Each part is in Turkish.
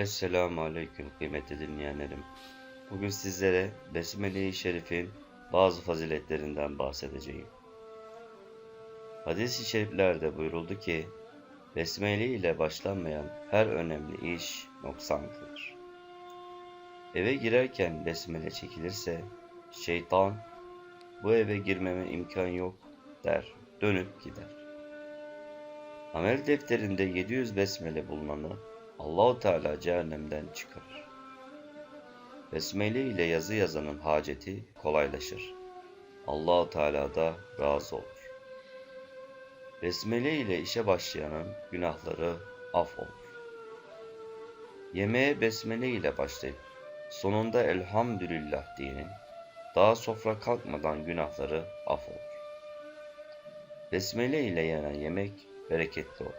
Esselamu Aleyküm kıymetli dinleyenlerim. Bugün sizlere Besmele-i Şerif'in bazı faziletlerinden bahsedeceğim. Hadis-i şeriflerde buyuruldu ki, Besmele ile başlanmayan her önemli iş noksan kılır. Eve girerken besmele çekilirse, şeytan, bu eve girmeme imkan yok der, dönüp gider. Amel defterinde 700 besmele bulunanı Allahu Teala cehennemden çıkarır. Besmele ile yazı yazanın haceti kolaylaşır. Allahu Teala da razı olur. Besmele ile işe başlayanın günahları af olur. Yemeğe besmele ile başlayıp sonunda elhamdülillah diyenin daha sofra kalkmadan günahları af olur. Besmele ile yenen yemek bereketli olur.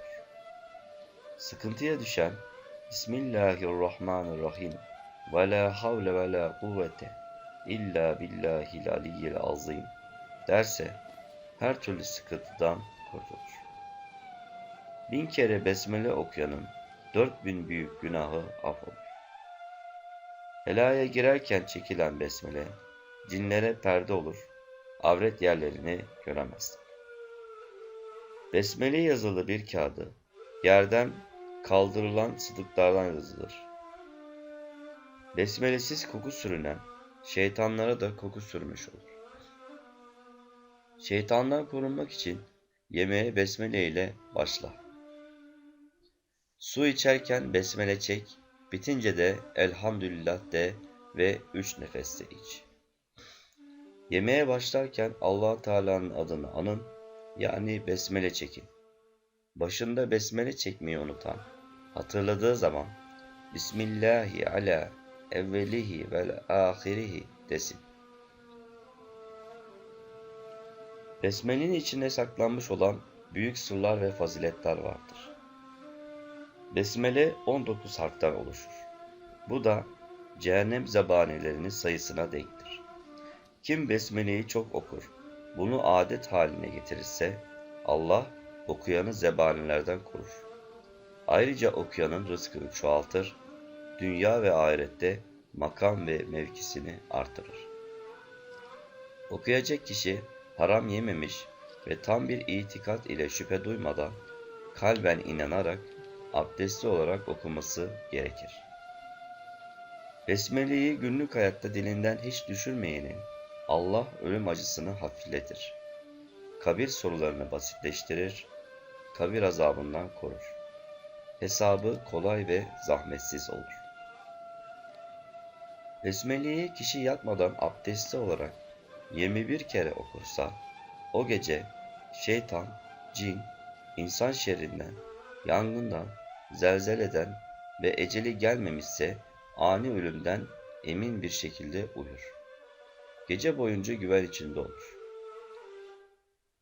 Sıkıntıya düşen Bismillahirrahmanirrahim ve la havle ve la kuvvete illa billahil aliyyil azim derse her türlü sıkıntıdan kurtulur. Bin kere besmele okuyanın dört bin büyük günahı af olur. Helaya girerken çekilen besmele cinlere perde olur, avret yerlerini göremezler. Besmele yazılı bir kağıdı yerden kaldırılan sıdıklardan yazılır. Besmelesiz koku sürünen şeytanlara da koku sürmüş olur. Şeytandan korunmak için yemeğe besmele ile başla. Su içerken besmele çek, bitince de elhamdülillah de ve üç nefeste iç. Yemeğe başlarken allah Teala'nın adını anın, yani besmele çekin. Başında besmele çekmeyi unutan, hatırladığı zaman Bismillahi ala evvelihi ve ahirihi desin. Besmele'nin içinde saklanmış olan büyük sırlar ve faziletler vardır. Besmele 19 harften oluşur. Bu da cehennem zebanilerinin sayısına denktir. Kim Besmele'yi çok okur, bunu adet haline getirirse Allah okuyanı zebanilerden korur. Ayrıca okuyanın rızkını çoğaltır, dünya ve ahirette makam ve mevkisini artırır. Okuyacak kişi haram yememiş ve tam bir itikat ile şüphe duymadan kalben inanarak abdestli olarak okuması gerekir. Besmele'yi günlük hayatta dilinden hiç düşürmeyenin Allah ölüm acısını hafifletir. Kabir sorularını basitleştirir, kabir azabından korur. Hesabı kolay ve zahmetsiz olur. Besmele'yi kişi yatmadan abdestli olarak 21 kere okursa, o gece şeytan, cin, insan şerrinden, yangından, zelzeleden ve eceli gelmemişse ani ölümden emin bir şekilde uyur. Gece boyunca güven içinde olur.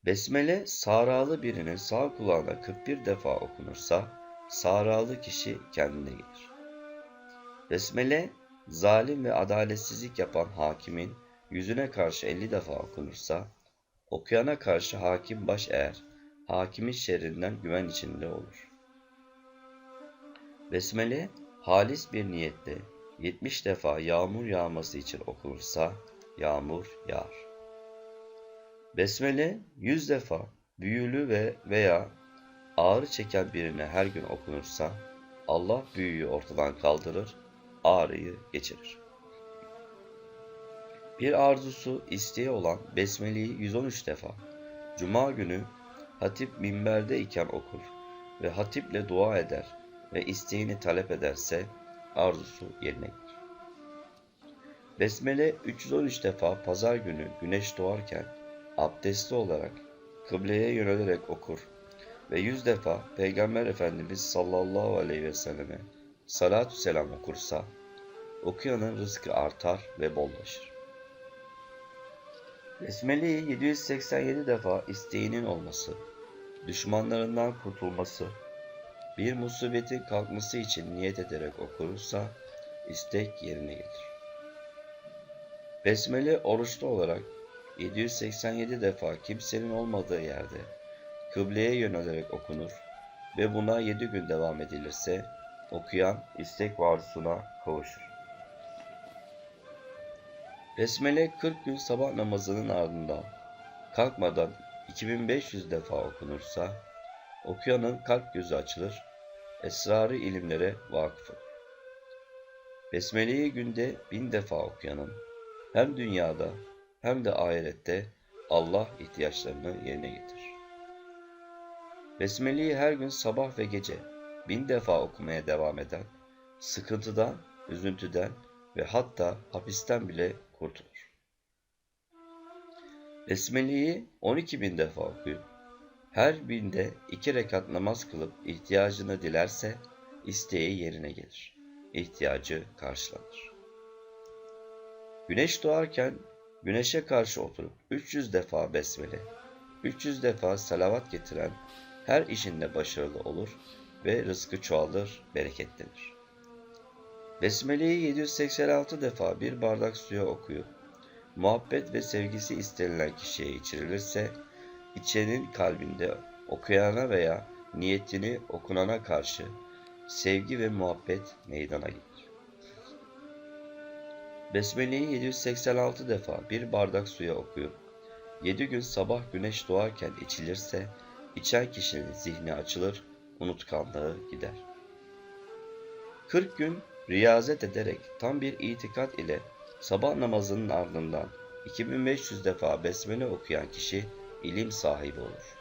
Besmele sağralı birinin sağ kulağına 41 defa okunursa sağralı kişi kendine gelir. Besmele zalim ve adaletsizlik yapan hakimin yüzüne karşı 50 defa okunursa okuyana karşı hakim baş eğer hakimin şerrinden güven içinde olur. Besmele halis bir niyetle 70 defa yağmur yağması için okunursa yağmur yağar. Besmele 100 defa büyülü ve veya ağrı çeken birine her gün okunursa Allah büyüyü ortadan kaldırır, ağrıyı geçirir. Bir arzusu, isteği olan Besmele'yi 113 defa Cuma günü hatip minberde iken okur ve hatiple dua eder ve isteğini talep ederse arzusu yerine gelir. Besmele 313 defa pazar günü güneş doğarken abdestli olarak kıbleye yönelerek okur ve yüz defa Peygamber Efendimiz sallallahu aleyhi ve selleme salatü selam okursa okuyanın rızkı artar ve bollaşır. Besmele'yi 787 defa isteğinin olması, düşmanlarından kurtulması, bir musibetin kalkması için niyet ederek okursa istek yerine gelir. Besmele oruçlu olarak 787 defa kimsenin olmadığı yerde kıbleye yönelerek okunur ve buna 7 gün devam edilirse okuyan istek varsuna kavuşur. Besmele 40 gün sabah namazının ardından kalkmadan 2500 defa okunursa okuyanın kalp gözü açılır, esrarı ilimlere vakıf olur. Besmele'yi günde bin defa okuyanın hem dünyada hem de ahirette Allah ihtiyaçlarını yerine getirir. Besmele'yi her gün sabah ve gece bin defa okumaya devam eden, sıkıntıdan, üzüntüden ve hatta hapisten bile kurtulur. Besmele'yi 12 bin defa okuyup, her binde iki rekat namaz kılıp ihtiyacını dilerse, isteği yerine gelir. İhtiyacı karşılanır. Güneş doğarken güneşe karşı oturup 300 defa besmele, 300 defa salavat getiren her işinde başarılı olur ve rızkı çoğalır, bereketlenir. Besmele'yi 786 defa bir bardak suya okuyup, muhabbet ve sevgisi istenilen kişiye içirilirse, içenin kalbinde okuyana veya niyetini okunana karşı sevgi ve muhabbet meydana gelir. Besmele'yi 786 defa bir bardak suya okuyup, 7 gün sabah güneş doğarken içilirse, içen kişinin zihni açılır, unutkanlığı gider. 40 gün riyazet ederek tam bir itikat ile sabah namazının ardından 2500 defa besmele okuyan kişi ilim sahibi olur.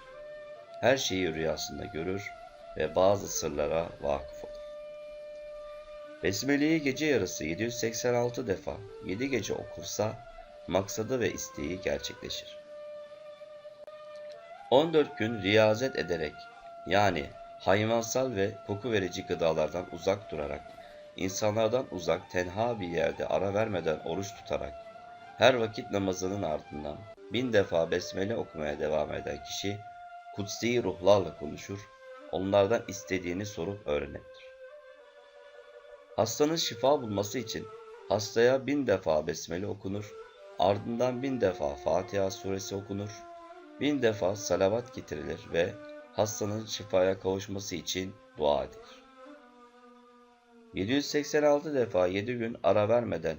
Her şeyi rüyasında görür ve bazı sırlara vakıf olur. Besmele'yi gece yarısı 786 defa 7 gece okursa maksadı ve isteği gerçekleşir. 14 gün riyazet ederek yani hayvansal ve koku verici gıdalardan uzak durarak, insanlardan uzak tenha bir yerde ara vermeden oruç tutarak, her vakit namazının ardından bin defa besmele okumaya devam eden kişi, kutsi ruhlarla konuşur, onlardan istediğini sorup öğrenebilir. Hastanın şifa bulması için hastaya bin defa besmele okunur, ardından bin defa Fatiha suresi okunur, bin defa salavat getirilir ve hastanın şifaya kavuşması için dua edilir. 786 defa 7 gün ara vermeden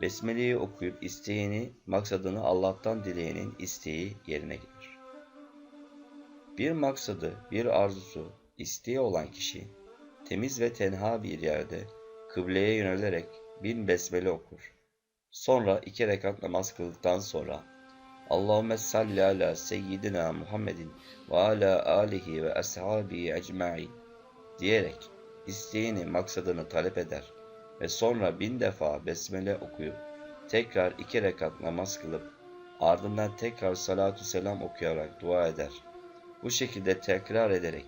Besmele'yi okuyup isteğini, maksadını Allah'tan dileyenin isteği yerine gelir. Bir maksadı, bir arzusu, isteği olan kişi, temiz ve tenha bir yerde kıbleye yönelerek bin besmele okur. Sonra iki rekat namaz kıldıktan sonra Allahümme salli ala seyyidina Muhammedin ve ala alihi ve ashabihi ecma'in diyerek isteğini, maksadını talep eder ve sonra bin defa besmele okuyup tekrar iki rekat namaz kılıp ardından tekrar salatu selam okuyarak dua eder. Bu şekilde tekrar ederek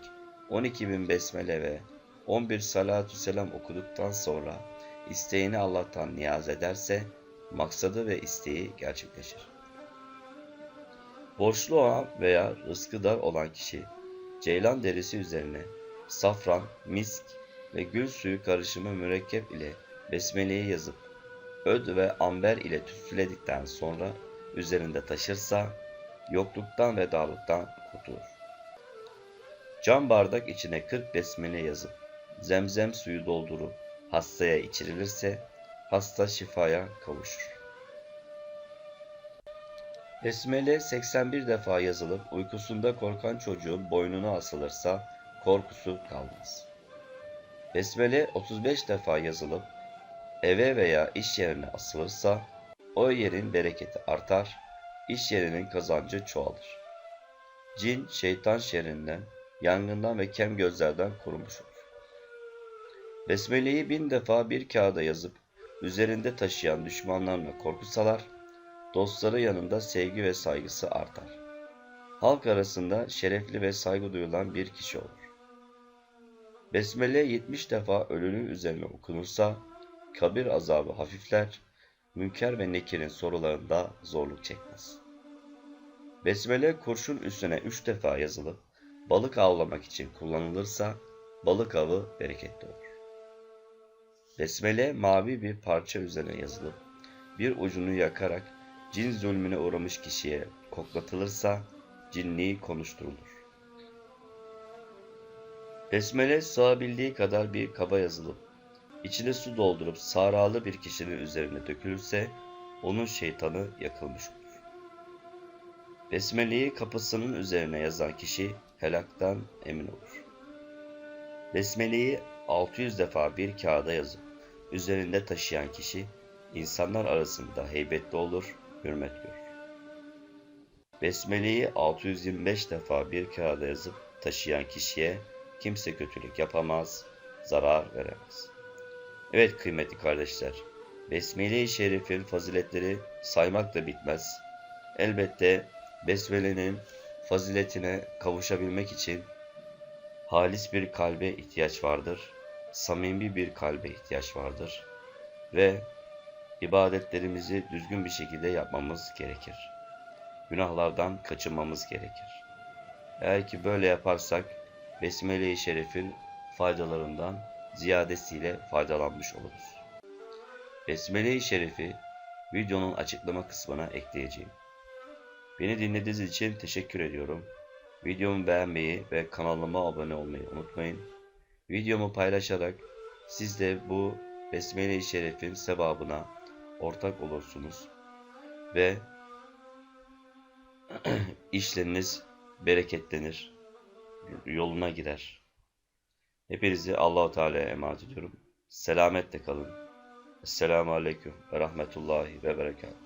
12 bin besmele ve 11 salatu selam okuduktan sonra isteğini Allah'tan niyaz ederse maksadı ve isteği gerçekleşir. Borçlu olan veya rızkı dar olan kişi ceylan derisi üzerine safran, misk ve gül suyu karışımı mürekkep ile besmeleyi yazıp öd ve amber ile tütsüledikten sonra üzerinde taşırsa yokluktan ve darlıktan kurtulur. Cam bardak içine 40 besmele yazıp zemzem suyu doldurup hastaya içirilirse hasta şifaya kavuşur. Besmele 81 defa yazılıp uykusunda korkan çocuğun boynuna asılırsa korkusu kalmaz. Besmele 35 defa yazılıp eve veya iş yerine asılırsa o yerin bereketi artar, iş yerinin kazancı çoğalır. Cin, şeytan şerrinden, yangından ve kem gözlerden korumuş olur. Besmele'yi bin defa bir kağıda yazıp üzerinde taşıyan düşmanlarına korku salar, dostları yanında sevgi ve saygısı artar. Halk arasında şerefli ve saygı duyulan bir kişi olur. Besmele 70 defa ölünün üzerine okunursa, kabir azabı hafifler, münker ve nekirin sorularında zorluk çekmez. Besmele kurşun üstüne üç defa yazılıp, balık avlamak için kullanılırsa, balık avı bereketli olur. Besmele mavi bir parça üzerine yazılıp, bir ucunu yakarak cin zulmüne uğramış kişiye koklatılırsa, cinliği konuşturulur. Besmele sığabildiği kadar bir kaba yazılıp, içine su doldurup sağralı bir kişinin üzerine dökülürse, onun şeytanı yakılmış olur. Besmele'yi kapısının üzerine yazan kişi helaktan emin olur. Besmele'yi 600 defa bir kağıda yazıp üzerinde taşıyan kişi insanlar arasında heybetli olur, hürmet görür. Besmele'yi 625 defa bir kağıda yazıp taşıyan kişiye kimse kötülük yapamaz, zarar veremez. Evet kıymetli kardeşler, Besmele-i Şerif'in faziletleri saymakla bitmez. Elbette Besmele'nin faziletine kavuşabilmek için halis bir kalbe ihtiyaç vardır, samimi bir kalbe ihtiyaç vardır ve ibadetlerimizi düzgün bir şekilde yapmamız gerekir. Günahlardan kaçınmamız gerekir. Eğer ki böyle yaparsak Besmele-i Şerif'in faydalarından ziyadesiyle faydalanmış oluruz. Besmele-i Şerif'i videonun açıklama kısmına ekleyeceğim. Beni dinlediğiniz için teşekkür ediyorum. Videomu beğenmeyi ve kanalıma abone olmayı unutmayın. Videomu paylaşarak siz de bu Besmele-i Şerif'in sevabına ortak olursunuz ve işleriniz bereketlenir, yoluna girer. Hepinizi Allahu Teala'ya emanet ediyorum. Selametle kalın. Esselamu Aleyküm ve Rahmetullahi ve Berekatuhu.